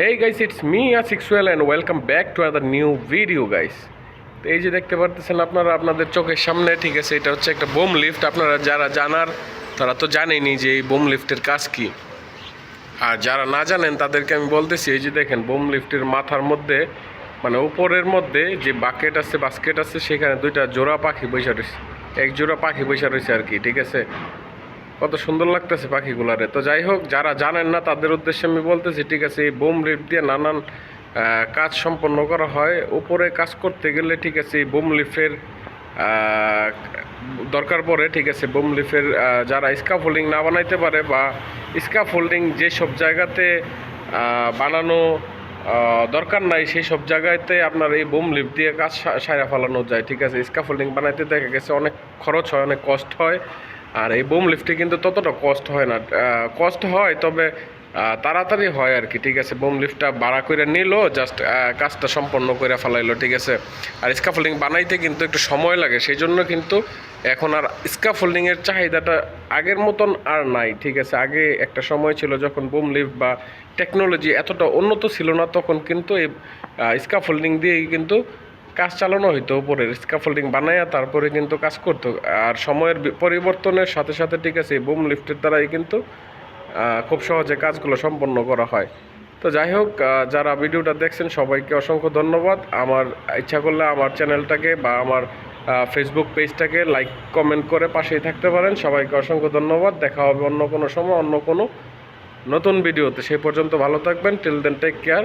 Hey guys, it's me Asixwell and welcome back to another new video guys. তো এই যে দেখতে পারতেছেন আপনারা আপনাদের চোখের সামনে ঠিক আছে এটা হচ্ছে একটা বোম লিফট আপনারা যারা জানার তারা তো জানেনি যে এই বোম লিফটের কাজ কি। আর যারা না জানেন তাদেরকে আমি বলতেছি এই যে দেখেন বোম লিফটের মাথার মধ্যে মানে উপরের মধ্যে যে বাকেট আছে বাস্কেট আছে সেখানে দুইটা জোড়া পাখি বৈশা রয়েছে। এক জোড়া পাখি বৈশা রয়েছে আর কি ঠিক আছে? কত সুন্দর লাগতেছে পাখিগুলারে। তো যাই হোক, যারা জানেন না, তাদের উদ্দেশ্যে আমি বলতেছি, ঠিক আছে, এই বোম লিফট দিয়ে নানান কাজ সম্পন্ন করা হয়। উপরে কাজ করতে গেলে, ঠিক আছে, এই বোম লিফের দরকার পড়ে, ঠিক আছে, বোম লিফের যারা স্কাফোল্ডিং না বানাইতে পারে বা স্কাফোল্ডিং যেসব জায়গাতে বানানো দরকার নাই সেই সব জায়গাতে আপনার এই বোম লিফট দিয়ে কাজ সা- সাইরা ফেলানো যায়, ঠিক আছে। স্কাফোল্ডিং বানাইতে দেখা গেছে অনেক খরচ হয়, অনেক কষ্ট হয়। আর এই বোম লিফটে কিন্তু ততটা কষ্ট হয় না। কষ্ট হয়, তবে তাড়াতাড়ি হয় আর কি, ঠিক আছে? বোম লিফটটা ভাড়া করে নিল জাস্ট কাজটা সম্পন্ন করে ফেলাইলো, ঠিক আছে? আর স্কাফোল্ডিং বানাইতে কিন্তু একটু সময় লাগে সেই জন্য কিন্তু এখন আর স্কাফোল্ডিংয়ের চাহিদাটা আগের মতন আর নাই, ঠিক আছে? আগে একটা সময় ছিল যখন বোম লিফট বা টেকনোলজি এতটা উন্নত ছিল না, তখন কিন্তু এই স্কাফোল্ডিং দিয়েই কিন্তু চালানো হইতো উপরের স্কাফোল্ডিং বানাইয়া তারপরে কিন্তু কাজ করতো। আর সময়ের পরিবর্তনের সাথে সাথে ঠিক আছে বুম লিফটের দ্বারাই কিন্তু খুব সহজে কাজগুলো সম্পন্ন করা হয়। তো যাই হোক যারা ভিডিওটা দেখছেন, সবাইকে অসংখ্য ধন্যবাদ। আমার ইচ্ছা করলে আমার চ্যানেলটাকে বা আমার ফেসবুক পেজটাকে লাইক কমেন্ট করে পাশেই থাকতে পারেন। সবাইকে অসংখ্য ধন্যবাদ। দেখা হবে অন্য কোনো সময়, অন্য কোনো নতুন ভিডিওতে। সেই পর্যন্ত ভালো থাকবেন। Till then take care